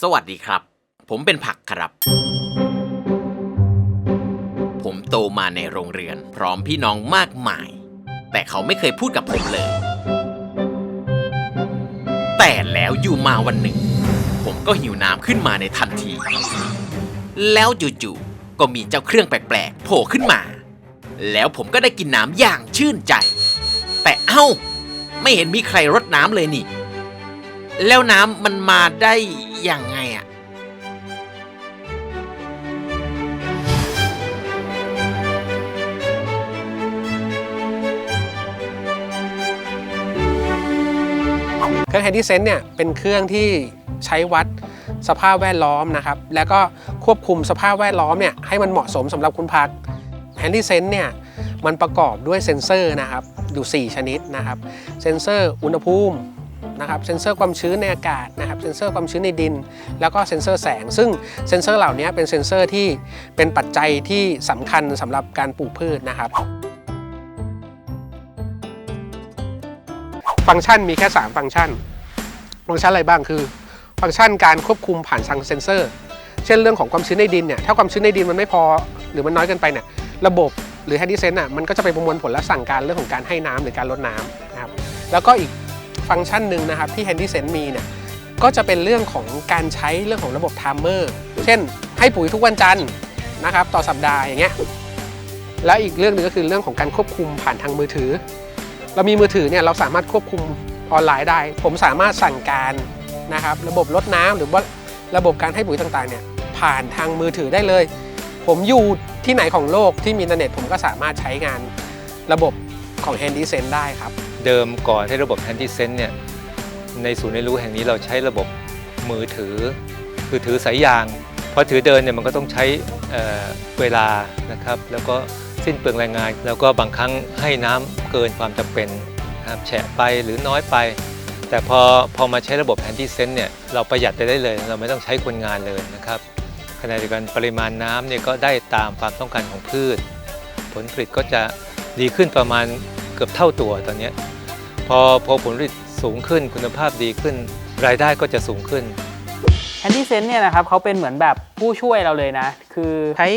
สวัสดีครับ ผมเป็นผักครับ ผมโตมาในโรงเรือนพร้อมพี่น้องมากมาย แต่เขาไม่เคยพูดกับผมเลย แต่แล้วอยู่มาวันหนึ่ง ผมก็หิวน้ำขึ้นมาในทันที แล้วจู่ๆก็มีเจ้าเครื่องแปลกๆโผล่ขึ้นมา แล้วผมก็ได้กินน้ำอย่างชื่นใจ แต่เอ้า ไม่เห็นมีใครรดน้ำเลยนี่ แล้วน้ำมันมาได้ ยังไงอะเครื่อง Handy Sense เนี่ยเป็นเครื่องที่ใช้วัดสภาพแวดล้อมนะครับ แล้วก็ควบคุมสภาพแวดล้อมเนี่ยให้มันเหมาะสมสำหรับคุณพัก Handy Sense เนี่ยมันประกอบด้วยเซ็นเซอร์นะครับอยู่ 4 ชนิดนะครับ เซ็นเซอร์อุณหภูมิ นะครับเซ็นเซอร์ความชื้นในอากาศนะครับเซ็นเซอร์ความชื้นในดิน แล้วก็เซ็นเซอร์แสง ซึ่งเซ็นเซอร์เหล่านี้เป็นเซ็นเซอร์ที่เป็นปัจจัยที่สำคัญสำหรับการปลูกพืชนะครับ ฟังก์ชันมีแค่ 3 ฟังก์ชัน ฟังก์ชันอะไรบ้างคือ ฟังก์ชันการควบคุมผ่านทางเซ็นเซอร์ เช่นเรื่องของความชื้นในดินเนี่ยถ้าความชื้นในดินมันไม่พอหรือมันน้อยเกินไปเนี่ยระบบหรือ Handy Sense อะมันก็จะไปประมวลผลและสั่งการเรื่องของการให้น้ำหรือการลดน้ำนะครับแล้วก็อีก ฟังก์ชันหนึ่งนะครับที่ Handy Sense มีเนี่ยก็จะเป็นเรื่องของการใช้เรื่องของระบบไทม์เมอร์เช่น ให้ปุ๋ยทุกวันจันทร์นะครับต่อสัปดาห์อย่างเงี้ยแล้วอีกเรื่องหนึ่งก็คือเรื่องของการควบคุมผ่านทางมือถือ เรามีมือถือเนี่ยเราสามารถควบคุมออนไลน์ได้ ผมสามารถสั่งการนะครับระบบรดน้ำหรือว่าระบบการให้ปุ๋ยต่างๆเนี่ยผ่านทางมือถือได้เลย ผมอยู่ที่ไหนของโลกที่มีอินเทอร์เน็ตผมก็สามารถใช้งานระบบของ Handy Sense ได้ครับ เดิมก่อนให้ระบบ Handy Sense เนี่ยในศูนย์เรียนรู้แห่งนี้เราใช้ระบบมือถือ คือถือสายยางพอถือเดินเนี่ยมันก็ต้องใช้เเวลานะครับ แล้วก็สิ้นเปลืองแรงงาน แล้วก็บางครั้งให้น้ำเกินความจำเป็นนะครับแฉะไปหรือน้อยไป แต่พอพอมาใช้ระบบ Handy Sense เนี่ยเราประหยัดไปได้เลย เราไม่ต้องใช้คนงานเลยนะครับขณะเดียวกันปริมาณน้ำเนี่ยก็ได้ตามความต้องการของพืช ผลผลิตก็จะดีขึ้นประมาณเกือบเท่าตัวตอนนี้ อพอผลผลิตสูงขึ้นคุณภาพดีขึ้น รายได้ก็จะสูงขึ้นแ a นดี้เซนเนี่ยนะครับเขาเป็นเหมือนแบบผู้ช่วยเราเลยนะ คือใช้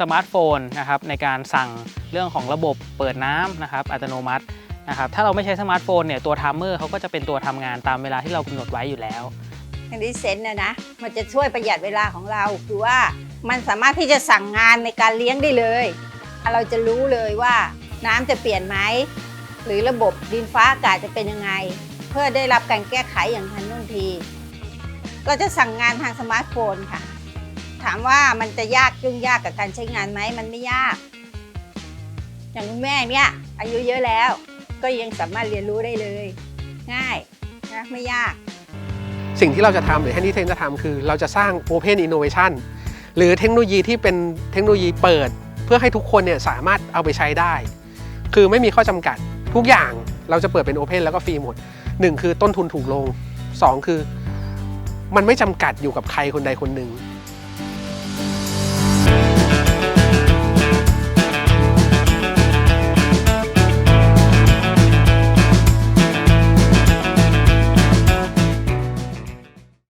สมาร์ทโฟนนะครับในการสั่งเรื่องของระบบเปิดน้ำนะครับอัตโนมัตินะครับถ้าเราไม่ใช้สมาร์ทโฟนเนี่ยตัวไทม์เมอร์เขาก็จะเป็นตัวทำงานตามเวลาที่เรากำหนดไว้อยู่แล้วแอนดี้เซนนะนะมันจะช่วยประหยัดเวลาของเราคือว่ามันสามารถที่จะสั่งงานในการเลี้ยงได้เลย เราจะรู้เลยว่าน้ำจะเปลี่ยนไหม หรือระบบดินฟ้าอากาศจะเป็นยังไง เพื่อได้รับการแก้ไขอย่างทันท่วงที ก็จะสั่งงานทางสมาร์ทโฟนค่ะ ถามว่ามันจะยากยุ่งยากกับการใช้งานไหมมันไม่ยาก อย่างคุณแม่เนี่ยอายุเยอะแล้ว ก็ยังสามารถเรียนรู้ได้เลย ง่ายนะไม่ยาก สิ่งที่เราจะทำหรือ Handy Sense จะทำคือ เราจะสร้าง Open Innovation หรือเทคโนโลยีที่เป็นเทคโนโลยีเปิด เพื่อให้ทุกคนเนี่ยสามารถเอาไปใช้ได้ คือไม่มีข้อจำกัด ทุกอย่างเราจะเปิดเป็นโอเพนแล้วก็ฟรีหมด 1 คือต้นทุนถูกลง 2 คือ มันไม่จำกัดอยู่กับใครคนใดคนหนึ่ง